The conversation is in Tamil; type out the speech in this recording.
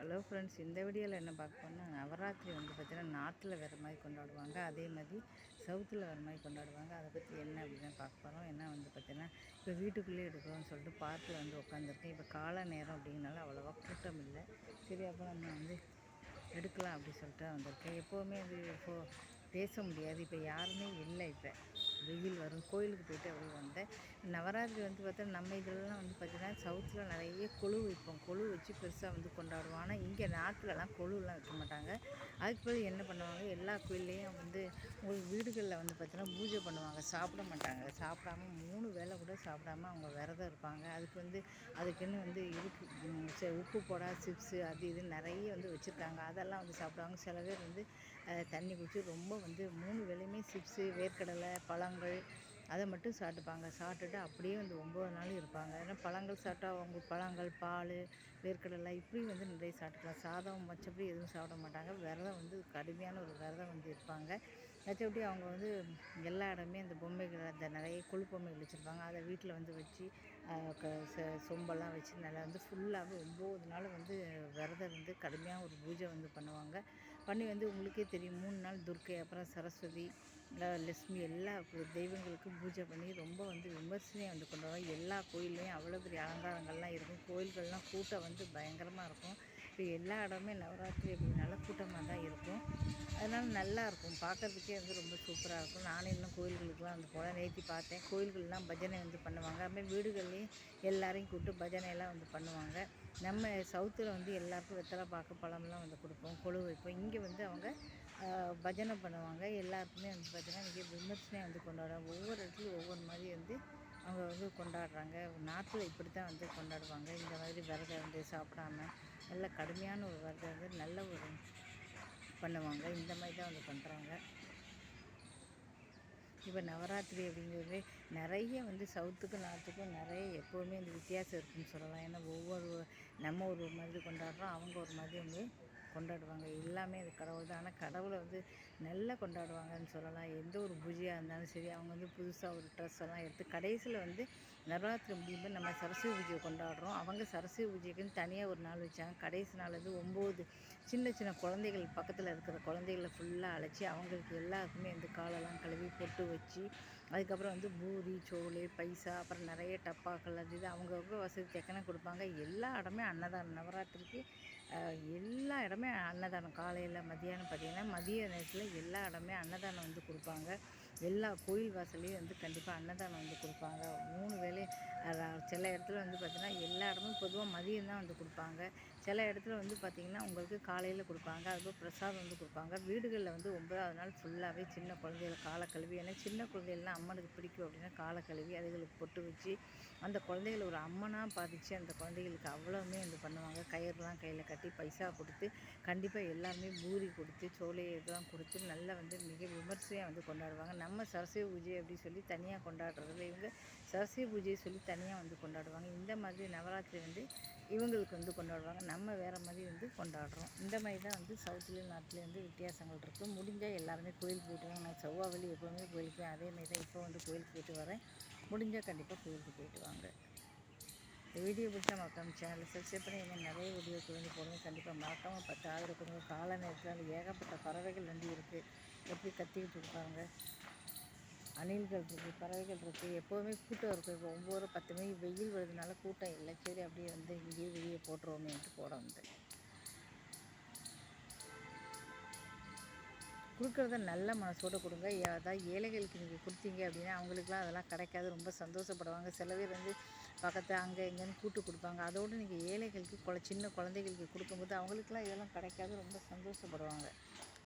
ஹலோ ஃப்ரெண்ட்ஸ் இந்த வீடியோவில் என்ன பார்க்க போனால் நவராத்திரி வந்து பார்த்திங்கன்னா நார்த்தில் வேறு மாதிரி கொண்டாடுவாங்க. அதே மாதிரி சவுத்தில் வேறு மாதிரி கொண்டாடுவாங்க. அதை பற்றி என்ன அப்படின்னு பார்க்க போகிறோம் என்ன வந்து பார்த்திங்கன்னா இப்போ வீட்டுக்குள்ளேயே எடுக்கிறோம்னு சொல்லிட்டு பார்க்கில் வந்து உட்காந்துருக்கேன் இப்போ கால நேரம் அப்படிங்கனால அவ்வளோவா கூட்டம் இல்லை. சரி அப்போ நம்ம வந்து எடுக்கலாம் அப்படி சொல்லிட்டு வந்திருக்கேன். எப்போவுமே அது இப்போது பேச முடியாது. இப்போ யாருமே இல்லை இப்போ. வெயில் வரும். கோயிலுக்கு போயிட்டு அப்படியே வந்தேன். நவராத்திரி வந்து பார்த்தா நம்ம இதெல்லாம் வந்து பார்த்திங்கன்னா சவுத்தில் நிறைய கொழு வைப்போம். கொழு வச்சு பெருசாக வந்து கொண்டாடுவோம். ஆனால் இங்கே நாட்டிலலாம் கொழுலாம் வைக்க மாட்டாங்க. அதுக்கு பிறகு என்ன பண்ணுவாங்க? எல்லா கோயில்லையும் வந்து உங்கள் வீடுகளில் வந்து பார்த்திங்கன்னா பூஜை பண்ணுவாங்க. சாப்பிட மாட்டாங்க. சாப்பிடாம மூணு வேளை கூட சாப்பிடாம அவங்க விரதம் இருப்பாங்க. அதுக்கு வந்து அதுக்குன்னு வந்து இருக்கு. உப்பு போடா சிப்ஸு அது இது நிறைய வந்து வச்சுருக்காங்க. அதெல்லாம் வந்து சாப்பிடுவாங்க. சில பேர் வந்து தண்ணி குடிச்சு ரொம்ப வந்து மூணு வேலையுமே சிப்ஸு வேர்க்கடலை பழம் பழங்கள் அதை மட்டும் சாப்பிட்டுப்பாங்க. சாப்பிட்டுட்டு அப்படியே வந்து ஒம்பது நாள் இருப்பாங்க. ஏன்னா பழங்கள் சாப்பிட்டா அவங்க பழங்கள் பால் வேர்க்கடலை இப்படி வந்து நிறைய சாப்பிட்டுக்கலாம். சாதம் மற்றபடி எதுவும் சாப்பிட மாட்டாங்க. விரதம் வந்து கடுமையான ஒரு விரதம் வந்து இருப்பாங்க. மற்றபடி அவங்க வந்து எல்லா இடமே இந்த பொம்மைகள் அந்த நிறைய கொழு பொம்மைகள் வச்சுருப்பாங்க. அதை வீட்டில் வந்து வச்சு சொம்பெல்லாம் வச்சு நல்லா வந்து ஃபுல்லாகவே ஒம்பது நாள் வந்து விரதம் வந்து கடுமையாக ஒரு பூஜை வந்து பண்ணுவாங்க. பண்ணி வந்து உங்களுக்கே தெரியும். மூணு நாள் துர்க்கை அப்புறம் சரஸ்வதி லட்சுமி எல்லா தெய்வங்களுக்கும் பூஜை பண்ணி ரொம்ப வந்து விமர்சனையாக வந்து கொண்டாடுவாங்க. எல்லா கோயில்லையும் அவ்வளோ பெரிய அலங்காரங்கள்லாம் இருக்கும். கோயில்கள்லாம் கூட்டம் வந்து பயங்கரமாக இருக்கும். இப்போ எல்லா இடமே நவராத்திரி அப்படின்னால கூட்டமாக தான் இருக்கும். அதனால் நல்லாயிருக்கும் பார்க்குறதுக்கே வந்து ரொம்ப சூப்பராக இருக்கும். நானும் இன்னும் கோயில்களுக்கெலாம் வந்து போல நேற்றி பார்த்தேன். கோயில்கள்லாம் பஜனை வந்து பண்ணுவாங்க. அதுமாதிரி வீடுகள்லேயும் எல்லாரையும் கூப்பிட்டு பஜனையெல்லாம் வந்து பண்ணுவாங்க. நம்ம சவுத்தில் வந்து எல்லாருக்கும் வெத்தலை பாக்கு பழம்லாம் வந்து கொடுப்போம். கொழு வைப்போம். இங்கே வந்து அவங்க பஜனை பண்ணுவாங்க. எல்லாருக்குமே வந்து பார்த்திங்கன்னா இங்கே விமர்சனையாக வந்து கொண்டாடுறாங்க ஒவ்வொரு இடத்துலையும் ஒவ்வொரு மாதிரி வந்து அவங்க வந்து கொண்டாடுறாங்க. நாட்டில் இப்படி தான் வந்து கொண்டாடுவாங்க. இந்த மாதிரி விரதம் வந்து சாப்பிடாம நல்ல கடுமையான ஒரு விரதம் வந்து நல்ல ஒரு பண்ணுவாங்க. இந்த மாதிரி தான் வந்து பண்ணுறாங்க இப்போ நவராத்திரி அப்படிங்கிறது நிறைய வந்து சவுத்துக்கும் நார்த்துக்கும் நிறைய எப்போவுமே இந்த வித்தியாசம் இருக்குதுன்னு சொல்லலாம். ஏன்னா ஒவ்வொரு நம்ம ஒரு மாதிரி கொண்டாடுறோம் அவங்க ஒரு மாதிரி வந்து கொண்டாடுவாங்க. எல்லாமே அது கடவுள் தான் ஆனால் கடவுளை வந்து நல்லா கொண்டாடுவாங்கன்னு சொல்லலாம். எந்த ஒரு பூஜையாக இருந்தாலும் சரி அவங்க வந்து புதுசாக ஒரு ட்ரெஸ் எல்லாம் எடுத்து கடைசியில் வந்து நவராத்திரி முடியும்போது நம்ம சரஸ்வதி பூஜையை கொண்டாடுறோம். அவங்க சரஸ்வதி பூஜைக்குன்னு தனியாக ஒரு நாள் வச்சாங்க. கடைசி நாள் வந்து ஒம்பது சின்ன சின்ன குழந்தைகள் பக்கத்தில் இருக்கிற குழந்தைகளை ஃபுல்லாக அழைச்சி அவங்களுக்கு எல்லாருக்குமே வந்து காலெல்லாம் கழுவி பொட்டு வச்சு அதுக்கப்புறம் வந்து பூரி சோளு பைசா அப்புறம் நிறைய டப்பாக்கள் அது இது அவங்கவுங்க வசதி தக்கன கொடுப்பாங்க. எல்லா இடமே அன்னதானம். நவராத்திரிக்கு எல்லா இடமே அன்னதானம் காலையில் மதியானம் பார்த்திங்கன்னா மதிய நேரத்தில் எல்லா இடமே அன்னதானம் வந்து கொடுப்பாங்க. எல்லா கோயில் வாசல்லையும் வந்து கண்டிப்பாக அன்னதானம் வந்து கொடுப்பாங்க. மூணு வேலையும் சில இடத்துல வந்து பார்த்திங்கன்னா எல்லா இடமும் பொதுவாக மதியம் தான் வந்து கொடுப்பாங்க. சில இடத்துல வந்து பார்த்திங்கன்னா உங்களுக்கு காலையில் கொடுப்பாங்க அதுபோல் பிரசாதம் வந்து கொடுப்பாங்க. வீடுகளில் வந்து ஒன்பதாவது நாள் ஃபுல்லாகவே சின்ன குழந்தைகள் காலை கழுவி ஏன்னா சின்ன குழந்தைகள்லாம் அம்மனுக்கு பிடிக்கும் அப்படின்னா காலை கழுவி அதுகளுக்கு பொட்டு வச்சு அந்த குழந்தைகளை ஒரு அம்மனாக பாதித்து அந்த குழந்தைகளுக்கு அவ்வளோவுமே வந்து பண்ணுவாங்க. கயிறுலாம் கையில் கட்டி பைசா கொடுத்து கண்டிப்பாக எல்லாருமே பூரி கொடுத்து சோலை இதெல்லாம் கொடுத்து நல்லா வந்து மிக விமர்சையாக வந்து கொண்டாடுவாங்க. நம்ம சரஸ்வதி பூஜை அப்படின்னு சொல்லி தனியாக கொண்டாடுறதில்ல இவங்க சரஸ்வதி பூஜையை சொல்லி தனியாக வந்து கொண்டாடுவாங்க. இந்த மாதிரி நவராத்திரி வந்து இவங்களுக்கு வந்து கொண்டாடுவாங்க. நம்ம வேறு மாதிரி வந்து கொண்டாடுறோம். இந்த மாதிரி தான் வந்து சவுத்துலேயும் நாட்டிலேயும் வந்து வித்தியாசங்கள் இருக்குது முடிஞ்சால் எல்லாருமே கோயிலுக்கு போயிட்டு வாங்க. நான் செவ்வாவெளி எப்போவுமே கோயிலுக்கு போய் அதே மாதிரி தான் இப்போ வந்து கோயிலுக்கு போயிட்டு வரேன். முடிஞ்சால் கண்டிப்பாக கோயிலுக்கு போயிட்டு வாங்க. இந்த வீடியோ பிடிச்ச மறக்காம சேனலில் சப்ஸ்கிரைப் பண்ணி என்ன நிறைய வீடியோ வந்து போடுங்க. கண்டிப்பாக மறக்காமல் பத்து ஆதரவு கொடுங்க. கால நேரத்தில் ஏகப்பட்ட பறவைகள் வந்து இருக்குது எப்படி கத்திக்கிட்டு இருப்பாங்க அணில்கள் இருக்குது பறவைகள் இருக்குது எப்போவுமே கூட்டம் இருக்குது ஒவ்வொரு பத்து மணி வெயில் வருதுனால கூட்டம் இல்லை. சரி அப்படியே வந்து இங்கேயே வெளியே போட்டுருவோமேன்ட்டு போட வந்து கொடுக்குறத நல்ல மனசோடு கொடுங்க. அதாவது ஏழைகளுக்கு நீங்கள் கொடுத்தீங்க அப்படின்னா அவங்களுக்குலாம் அதெல்லாம் கிடைக்காது. ரொம்ப சந்தோஷப்படுவாங்க. சில பேர் வந்து பக்கத்து அங்கே இங்கேன்னு கூட்டு கொடுப்பாங்க. அதோடு நீங்கள் ஏழைகளுக்கு கொலை சின்ன குழந்தைகளுக்கு கொடுக்கும்போது அவங்களுக்குலாம் இதெல்லாம் கிடைக்காது. ரொம்ப சந்தோஷப்படுவாங்க.